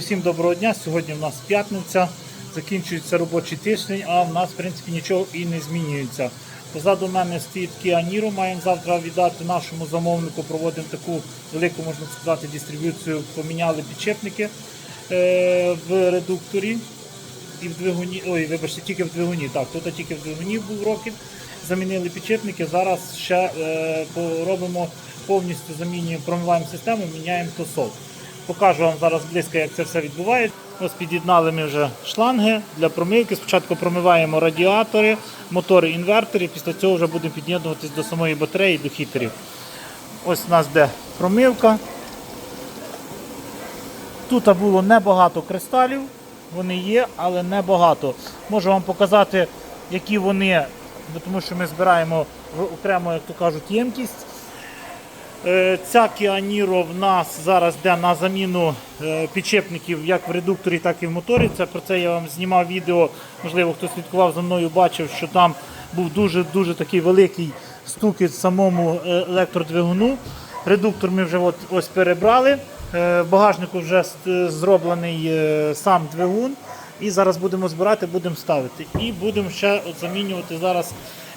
Всім доброго дня. Сьогодні в нас п'ятниця, закінчується робочий тиждень, а в нас в принципі нічого і не змінюється. Позаду мене стоїть Kia Niro, маємо завтра віддати нашому замовнику. Проводимо таку велику, можна сказати, дистриб'юцію. Поміняли підчепники е, в редукторі і в двигуні. Ой, вибачте, тільки в двигуні. Так, тут тільки в двигуні був років. Замінили підчепники. Зараз ще е, поробимо повністю замінюємо, промиваємо систему, міняємо тосол. Покажу вам зараз близько, як це все відбувається. Ось під'єднали ми вже шланги для промивки. Спочатку промиваємо радіатори, мотори, інвертори. Після цього вже будемо під'єднуватись до самої батареї, до хітерів. Ось у нас де промивка. Тут було небагато кристалів, вони є, але небагато. Можу вам показати, які вони, тому що ми збираємо в окремо, як то кажуть, ємкість. Е, Ця Niro в нас зараз йде на заміну е, підшипників як в редукторі, так і в моторі. Це про це я вам знімав відео. Можливо, хто слідкував за мною, бачив, що там був дуже дуже такий великий стукіт самому е, електродвигуну. Редуктор ми вже от, ось перебрали. В багажнику вже зроблений сам двигун. І зараз будемо збирати, будемо ставити. І будемо ще от замінювати зараз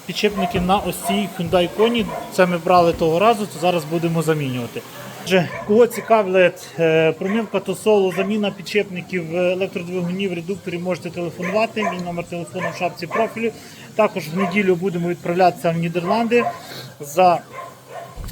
підшипники на ось Hyundai Kona. Це ми брали того разу, то зараз будемо замінювати. Отже, кого цікавлять промивка промивка тосолу, заміна підшипників в електродвигуні в редукторі, можете телефонувати. Мій номер телефону в шапці профілю. Також в неділю будемо відправлятися в Нідерланди за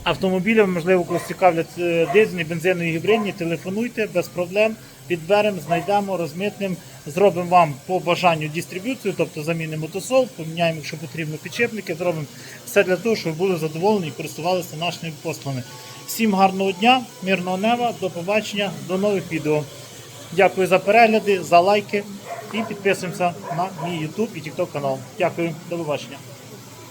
автомобілям, можливо, когось цікавлять е, дизельні, бензинові гібридні, телефонуйте без проблем. Підберемо, знайдемо, розмитнемо, зробимо вам по бажанню дистриб'юцію, тобто замінимо тосол, поміняємо, якщо потрібно, підшипники, зробимо все для того, щоб ви були задоволені і користувалися нашими послугами. Всім гарного дня, мирного неба, до побачення, до нових відео. Дякую за перегляди, за лайки і підписуємося на мій YouTube і TikTok канал. Дякую, до побачення.